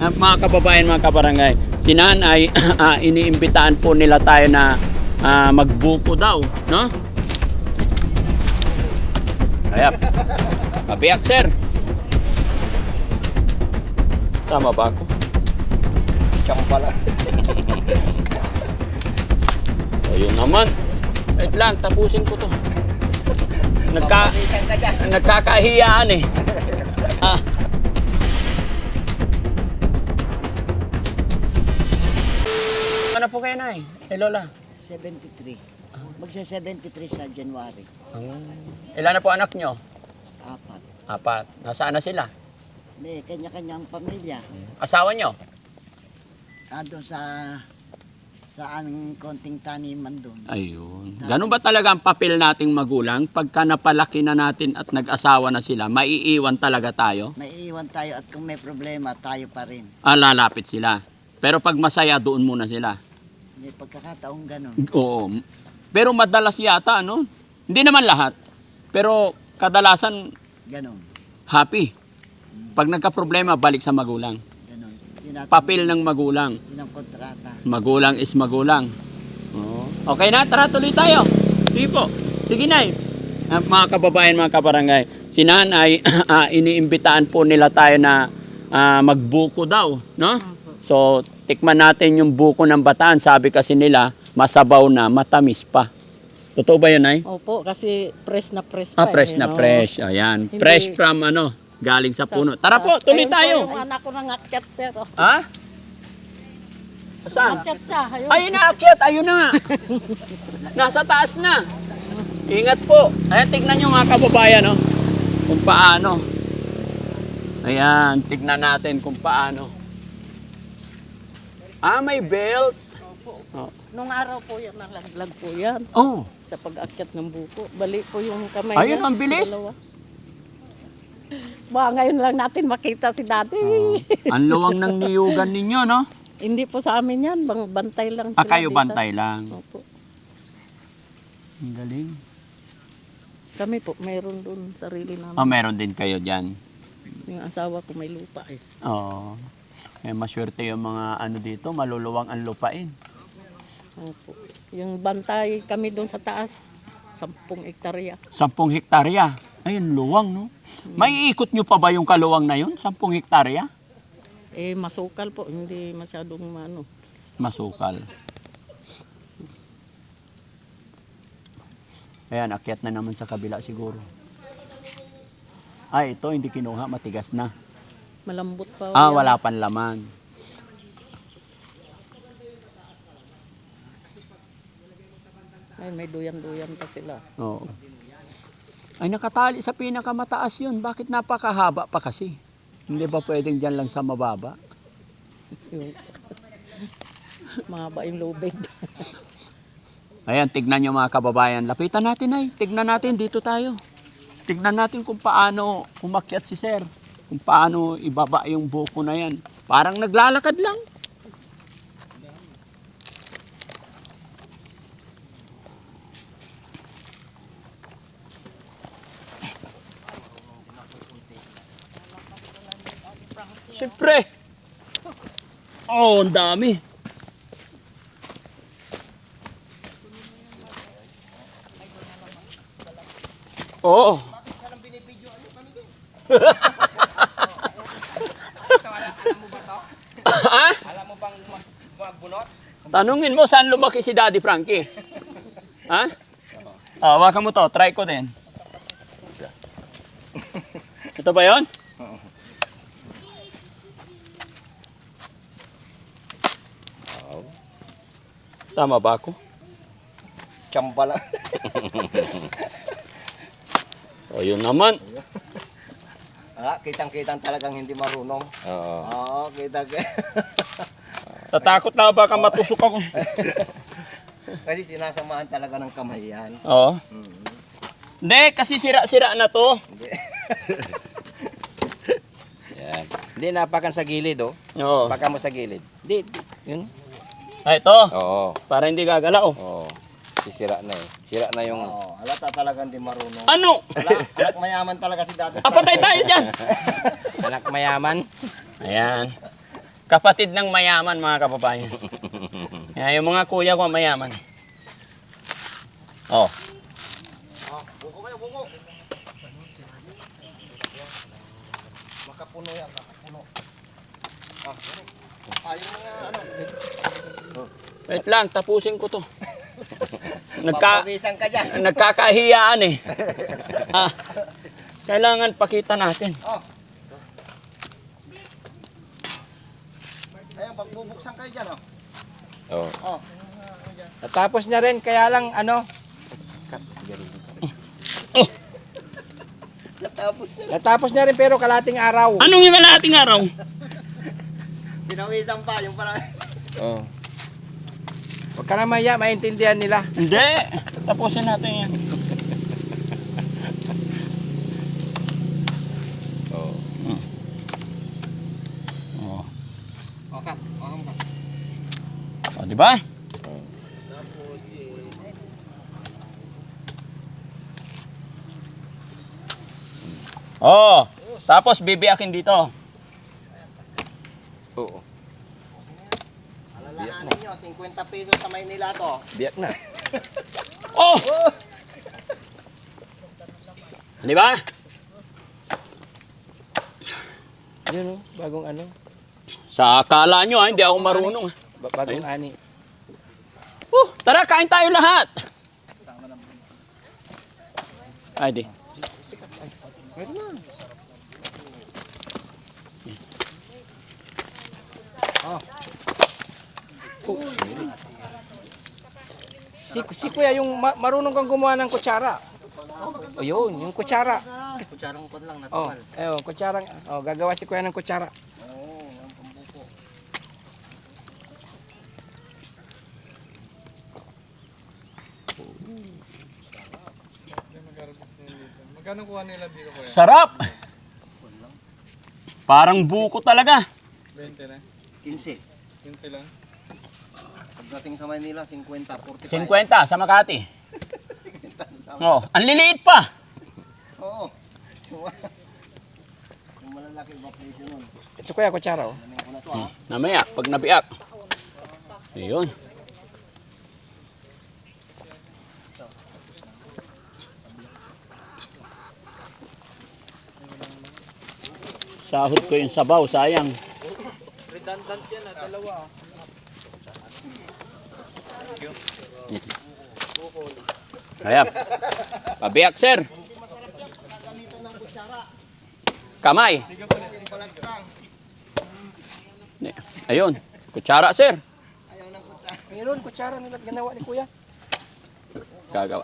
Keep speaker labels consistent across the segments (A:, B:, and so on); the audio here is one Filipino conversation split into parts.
A: ah, mga kababayan, mga kabarangay, si nanay, ah, iniimbitahan po nila tayo na ah, magbuko daw, no? Ayan. Mabiyak, sir. Tama ba ako?
B: Tsaka pala.
A: Ayun naman. Wait lang, tapusin ko to. Nagka, nagkakahiyaan eh. Ah. Ano po kayo, Nay? Eh, Lola?
C: 73. Magsa 73 sa January.
A: Ilan na po anak nyo?
C: Apat.
A: Apat. Nasaan na sila?
C: May kanya-kanyang pamilya.
A: Asawa nyo?
C: Ando sa sa aming konting taniman doon.
A: Ayun. Ganun ba talaga ang papel nating magulang? Pagka napalaki na natin at nag-asawa na sila, maiiwan talaga tayo?
C: May iwan tayo at kung may problema, tayo pa rin.
A: Ah, lalapit sila. Pero pag masaya, doon muna sila.
C: May pagkakataong ganun.
A: Oo. Pero madalas yata, no? Hindi naman lahat. Pero kadalasan,
C: Ganun.
A: happy. Pag nagka-problema, balik sa magulang.
C: Ganun. Yun
A: Papel ng magulang.
C: Yun ang kontrata.
A: Magulang is magulang. Oo. Okay na, tara tuloy tayo. Sige po. Sige na mga kababayan, mga kabarangay, si nanay, ah, iniimbitahan po nila tayo na ah, magbuko daw, no? So, tikman natin yung buko ng bataan. Sabi kasi nila, masabaw na, matamis pa. Totoo ba yun, Nay?
D: Opo, kasi fresh na fresh pa.
A: Ah, fresh
D: eh,
A: na
D: no?
A: fresh. Ayan.
D: Hindi-
A: Fresh from ano, galing sa puno. Tara po, tuloy
D: ayun po
A: tayo.
D: yung anak ko nang akyat, sir. Oh.
A: Ha? Saan?
D: Akyat siya. Ayun.
A: Ayun na, akyat. Ayun na nga. Nasa taas na. Ingat po. Ayan, tignan nyo mga kababayan, no? Kung paano. Ayan, tignan natin kung paano. Ah, may belt. Oh.
D: Nung araw po yan, nalaglag po yan
A: oh.
D: sa pag-akyat ng buko. Bali po yung kamay
A: Ayun,
D: niya,
A: ang bilis.
D: dalawa. Ba, ngayon lang natin makita si daddy.
A: Oh. Ang luwang ng niyugan ninyo, no?
D: Hindi po sa amin yan, bang bantay lang
A: Ah,
D: sila
A: kayo
D: dito.
A: bantay lang.
D: Opo.
A: Ang galing.
D: Kami po, mayroon doon sarili namin.
A: Oh, meron din kayo dyan.
D: Yung asawa ko may lupa eh.
A: Oo. Eh, maswerte yung mga ano dito, maluluwang ang lupain.
D: Opo. Yung bantay kami doon sa taas, 10 hektarya.
A: Sampung hektarya. Ayun, luwang, no? May ikot nyo pa ba yung kaluwang na yun? Sampung hektarya?
D: Eh, masukal po, hindi masyadong ano.
A: Masukal. Ayan, akyat na naman sa kabila siguro. Ay, ito hindi kinuha, matigas na.
D: Malambot pa.
A: Ah,
D: yan.
A: wala pang laman.
D: Ay, may duyan-duyan pa sila.
A: Oo. Ay, nakatali sa pinakamataas yun. Bakit napakahaba pa kasi? Hindi ba pwedeng dyan lang sa mababa?
D: Mahaba yung lubid.
A: Ayan, tignan nyo mga kababayan. Lapitan natin ay. Tignan natin, dito tayo. Tignan natin kung paano umakyat si sir. Kung paano ibaba yung buko na yan. Parang naglalakad lang. Siyempre. Oh, ang dami. Oo. ha?
B: Alam mo bang magbunot?
A: Tanungin mo saan lumaki si Daddy Frankie. ha? Ah, hawakan mo to. Try ko din. Ito ba yon? Tama ba ako?
B: Tsamba lang.
A: O, yun naman.
B: ah, kitang-kitang talagang hindi marunong.
A: Oo.
B: Oo, kita
A: Tatakot na baka matusok ako.
B: Kasi sinasamahan talaga ng kamay yan.
A: Oo.
B: Mm.
A: Hindi, kasi sira-sira na to.
B: Hindi.
E: Yan. Hindi, napakan sa gilid, oh.
A: Oo.
E: Paka mo sa gilid. Hindi, di- yun.
A: Ah, ito.
E: Oo,
A: Para hindi gagalaw.
E: oo. Sisira na eh. Sira na yung...
B: Oo, halata talagang hindi marunong.
A: Ano?
B: Anak mayaman talaga si dati.
A: Apatay tayo dyan.
E: Anak mayaman.
A: Ayan. Kapatid ng mayaman, mga kababayan. Kaya yung mga kuya ko mayaman. Oh.
B: Buko kayo, buko. Makapuno yan, makapuno. Yung mga ano,
A: Wait lang, tapusin ko to. Nagka,
B: papawisan ka dyan.
A: nagkakahiyaan eh. ah, kailangan pakita natin.
B: Oh. Ayan, pagbubuksan kayo dyan, oh.
E: Oh.
B: Oh.
E: Natapos na rin, kaya lang ano.
B: Natapos na.
E: Natapos na rin pero kalating araw.
A: Anong yung kalahating araw?
B: Pinawisan pa, yung parang...
E: Oh. Huwag ka na maya, maintindihan nila.
A: Hindi. Tapusin natin yan.
E: Oh.
A: Oh.
B: Okay, okay ka.
A: O, di ba? Oh, tapos bibiyakin dito.
E: Oo.
B: Alalahanin nyo, 50 pesos sa Maynila to.
E: Biyak na.
A: Oh! Di ba?
E: Yun oh, bagong ano.
A: Sa akala nyo, ha, hindi ako marunong. ha.
E: Ba- Bagong ani.
A: Tara, kain tayo lahat. Ay, di.
E: Si, si kuya yung ma- marunong kang gumawa ng kutsara. O yun, yung kutsara.
B: Kutsarang kon lang,
E: Oh,
B: natural.
E: ayun, kutsarang. Oh, gagawa si kuya ng kutsara.
F: Magkano kuha nila dito kuya?
A: Sarap. Parang buko talaga.
F: 20 na?
B: 15.
F: 15 lang?
B: Pagdating sa Maynila, 50, 45.
A: 50 sa Makati.
B: Sa-
A: Oh, ang liliit pa.
B: Oo. Yung malalaki ba presyo nun?
E: Ito kuya, kutsara oh.
B: To, ha?
A: Namaya, pag nabiyak. Ayun. Sahod ko yung sabaw, sayang.
F: Redundant yan ah, dalawa ah.
A: Ayan. Pabiyak, sir. Kamay. Ayun. Kutsara, sir.
E: Mayroon, kutsara nila ginawa ni kuya.
A: Gagawa.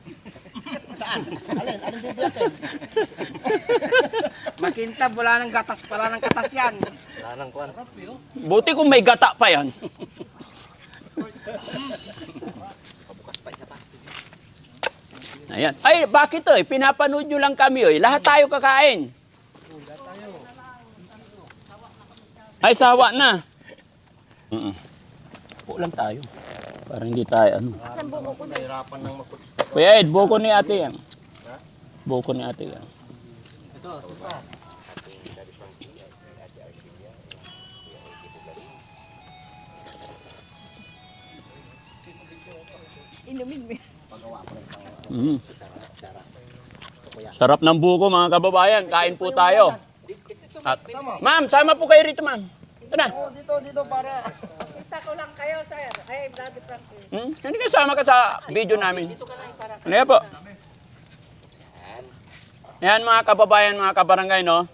B: Saan? Alin? Alin bibiyakin?
E: Makintab, wala nang gatas, wala nang katas yan.
B: Wala nang kuwan.
A: Buti kung may gata pa yan. Ayan. Ay, bakit eh? Pinapanood nyo lang kami eh. Lahat tayo kakain. Ay, sawa na. Mm Upo lang tayo. Para hindi tayo ano.
B: Nahirapan ng makut...
A: Kuya Ed, buko ni ate yan. Buko ni ate yan. Mm. Sarap ng buko mga kababayan. Kain po tayo. At, ma'am, sama po kayo rito, ma'am. Ito na.
B: Oh, dito, dito para...
D: Isa ko lang kayo, sir. Ay, Brother Frankie.
A: Hmm? Hindi ka sama ka sa video namin. Ano yan po? Yan mga kababayan, mga kabarangay, no?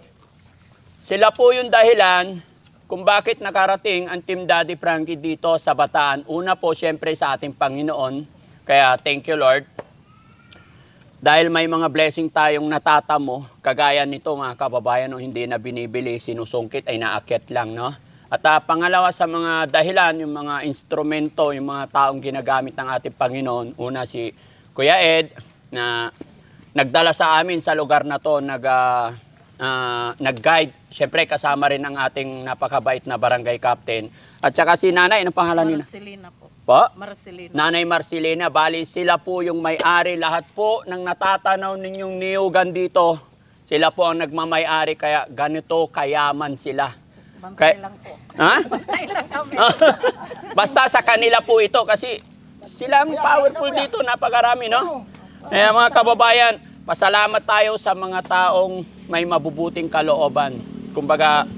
A: Sila po yung dahilan kung bakit nakarating ang Team Daddy Frankie dito sa Bataan. Una po, syempre sa ating Panginoon. Kaya thank you, Lord. Dahil may mga blessing tayong natatamo, kagaya nito mga kababayan, no, hindi na binibili, sinusungkit, ay naakyat lang, no? At ah, pangalawa sa mga dahilan, yung mga instrumento, yung mga taong ginagamit ng ating Panginoon. Una si Kuya Ed, na nagdala sa amin sa lugar na to, nag, ah, ah, nag-guide. Siyempre kasama rin ang ating napakabait na barangay captain At saka si nanay, anong pangalan nila?
D: Marcelina po.
A: Po?
D: Marcelina.
A: Nanay Marcelina, bali sila po yung may-ari. Lahat po ng natatanaw ninyong niyugan dito, sila po ang nagmamay-ari kaya ganito kayaman sila.
D: Bantay
A: Kay-
D: lang po.
A: Ha?
D: Bantay lang kami.
A: Basta sa kanila po ito kasi sila ang powerful dito, napakarami, no? Kaya mga kababayan, pasalamat tayo sa mga taong may mabubuting kalooban. Kumbaga,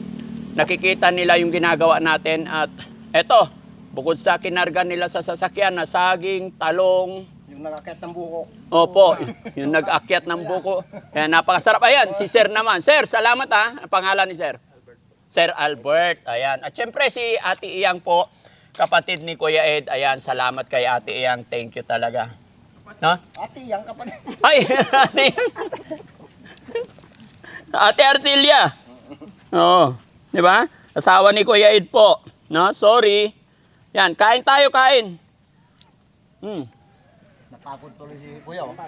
A: nakikita nila yung ginagawa natin at eto, bukod sa kinarga nila sa sasakyan na saging, talong,
B: Yung nakakit ng buko.
A: Opo, yung nag-akyat ng buko. Kaya napakasarap. Ayan, si Sir naman. Sir, salamat ha. Ang pangalan ni Sir? Sir Albert. Ayan. At syempre si Ate Iyang po, kapatid ni Kuya Ed. Ayan, salamat kay Ate Iyang. Thank you talaga. No?
B: Ate, yan ka pa na.
A: Ay, Ate Iyang. Ate Arcilia. Oo. Di ba? Asawa ni Kuya Ed po. No? Sorry. Yan, kain tayo, kain. Hmm.
B: Napagod tuloy si Kuya. Oh.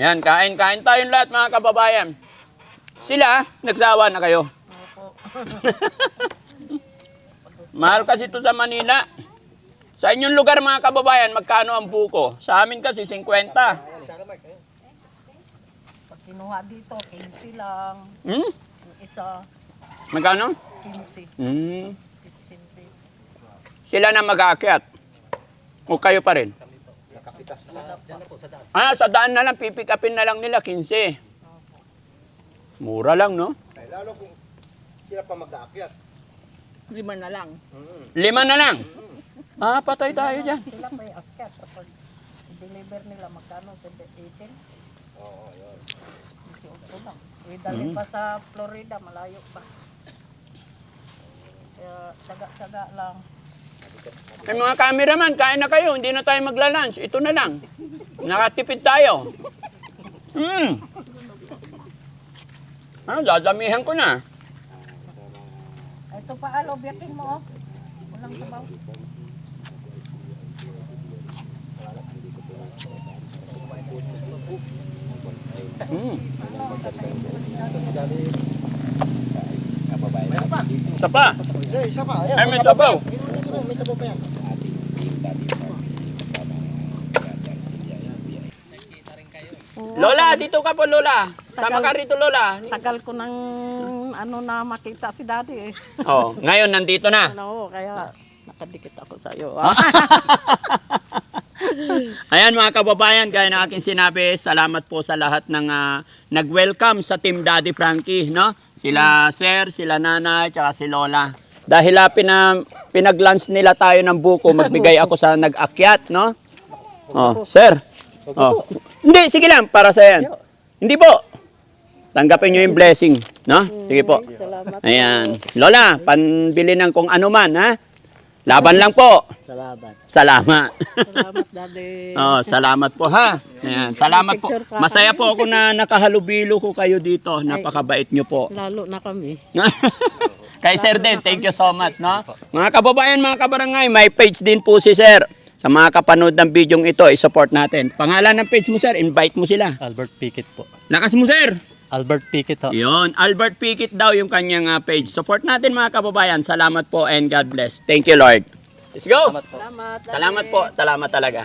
A: Yan, kain, kain tayong lahat mga kababayan. Sila, nagsawa na kayo. Mahal kasi ito sa Manila. Sa inyong lugar mga kababayan, magkano ang buko? Sa amin kasi 50.
D: Pag kinuha dito, 15 lang.
A: Hmm?
D: Yung isa,
A: Magkano?
D: 15.
A: Hmm.
D: 15 pesos.
A: Sila na mag-aakyat. O kayo pa rin? Ah, sa daan na lang, pipick upin na lang nila, 15. Mura lang, no?
B: Ay, lalo kung sila pa mag-aakyat.
D: Lima na lang.
A: Lima na lang. Ah, patay tayo dyan.
D: Sila may akyat. Kapag deliver nila, magkano? 18? Oo, yun. 18 lang. Idali pa sa Florida, malayo pa. Tsaga-tsaga lang.
A: Ay mga cameraman, kain na kayo. Hindi na tayo magla-lunch. Ito na lang. Nakatipid tayo. Hmm. Ano, dadamihan ko na.
D: Ito pa, alo, biyakin mo, oh. Walang sabaw.
A: Hmm. Isa pa.
B: Eh, isa pa. Ayan,
A: Ay, may sabaw.
B: May sabaw, may sabaw pa yan.
A: Lola, dito ka po, Lola. Sama ka rito, Lola.
D: Tagal ko nang ano na makita si daddy eh.
A: Oh, ngayon nandito na.
D: Ano, kaya nakadikit ako sa iyo.
A: Ayan mga kababayan, gaya ng aking sinabi, salamat po sa lahat ng ah, nag-welcome sa Team Daddy Frankie, no? Sila Sir, sila Nanay, tsaka si Lola. Dahil ah, pina, pinag-lunch nila tayo ng buko, magbigay ako sa nag-akyat, no? Oh, Sir. Oh. Hindi, sige lang, para sa yan. Hindi po. Tanggapin nyo yung blessing, no? Sige po.
D: Salamat.
A: Ayan. Lola, panbili ng kung ano man, ha? Laban lang po.
C: Salamat.
A: Salamat.
D: Salamat daddy.
A: Oh, salamat po ha. Ayan, salamat po. Masaya po ako na nakahalubilo ko kayo dito. Napakabait nyo po.
D: Lalo na kami.
A: Kay Sir din, thank you so much, no? Mga kababayan, mga kabarangay, may page din po si Sir. Sa mga kapanood ng bidyong ito, i-support natin. Pangalan ng page mo, Sir, invite mo sila.
G: Albert Pickett po.
A: Lakas mo, Sir.
G: Albert Pickett ho.
A: Yon, Albert Pickett daw yung kanyang ah, page. Support natin mga kababayan. Salamat po and God bless. Thank you, Lord. Let's go.
D: Salamat. daddy.
A: Salamat po. Salamat talaga.